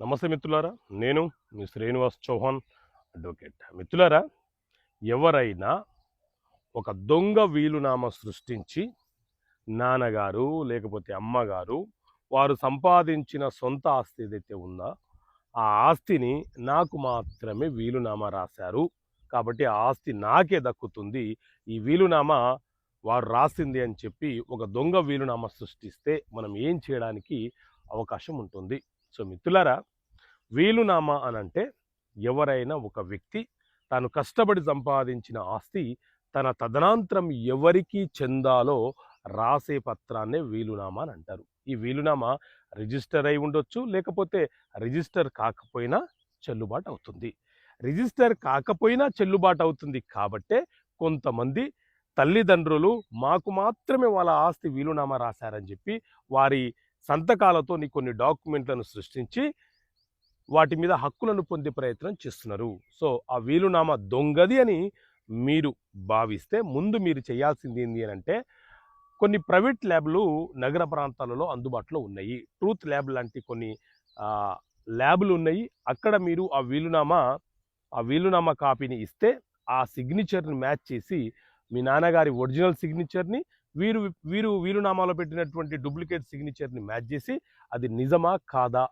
నమస్తే మిత్రులారా నేను మీ శ్రీనివాస్ చౌహాన్ అడ్వకేట్. మిత్రులారా ఎవరైనా ఒక దొంగ వీలునామా సృష్టించి నాన్నగారు లేకపోతే అమ్మగారు వారు సంపాదించిన సొంత ఆస్తి ఏదైతే ఉందో ఆ ఆస్తిని నాకు మాత్రమే వీలునామా రాశారు. కాబట్టి ఆ ఆస్తి నాకే దక్కుతుంది. ఈ వీలునామా వారు రాసింది అని చెప్పి ఒక దొంగ వీలునామా సృష్టిస్తే మనం ఏం చేయడానికి అవకాశం ఉంటుంది? సో మిత్రులారా వీలునామా అని అంటే ఎవరైనా ఒక వ్యక్తి తాను కష్టపడి సంపాదించిన ఆస్తి తన తదనంతరం ఎవరికి చెందాలో రాసే పత్రాన్నే వీలునామా అని అంటారు. ఈ వీలునామా రిజిస్టర్ అయి ఉండొచ్చు లేకపోతే రిజిస్టర్ కాకపోయినా చెల్లుబాటు అవుతుంది. రిజిస్టర్ కాకపోయినా చెల్లుబాటు అవుతుంది కాబట్టే కొంతమంది తల్లిదండ్రులు మాకు మాత్రమే వాళ్ళ ఆస్తి వీలునామా రాశారని చెప్పి వారి సంతకాలతో నీ కొన్ని డాక్యుమెంట్లను సృష్టించి వాటి మీద హక్కులను పొందే ప్రయత్నం చేస్తున్నారు. సో ఆ వీలునామా దొంగది అని మీరు భావిస్తే ముందు మీరు చేయాల్సింది ఏంటి అని అంటే కొన్ని ప్రైవేట్ ల్యాబ్లు నగర ప్రాంతాలలో అందుబాటులో ఉన్నాయి. ట్రూత్ ల్యాబ్ లాంటి కొన్ని ల్యాబ్లు ఉన్నాయి. అక్కడ మీరు ఆ వీలునామా ఆ వీలునామా కాపీని ఇస్తే ఆ సిగ్నేచర్ని మ్యాచ్ చేసి మీ నాన్నగారి ఒరిజినల్ సిగ్నేచర్ని వీరు వీరు వీరునామాలో పెట్టినటువంటి డూప్లికేట్ సిగ్నేచర్ని మ్యాచ్ చేసి అది నిజమా కాదా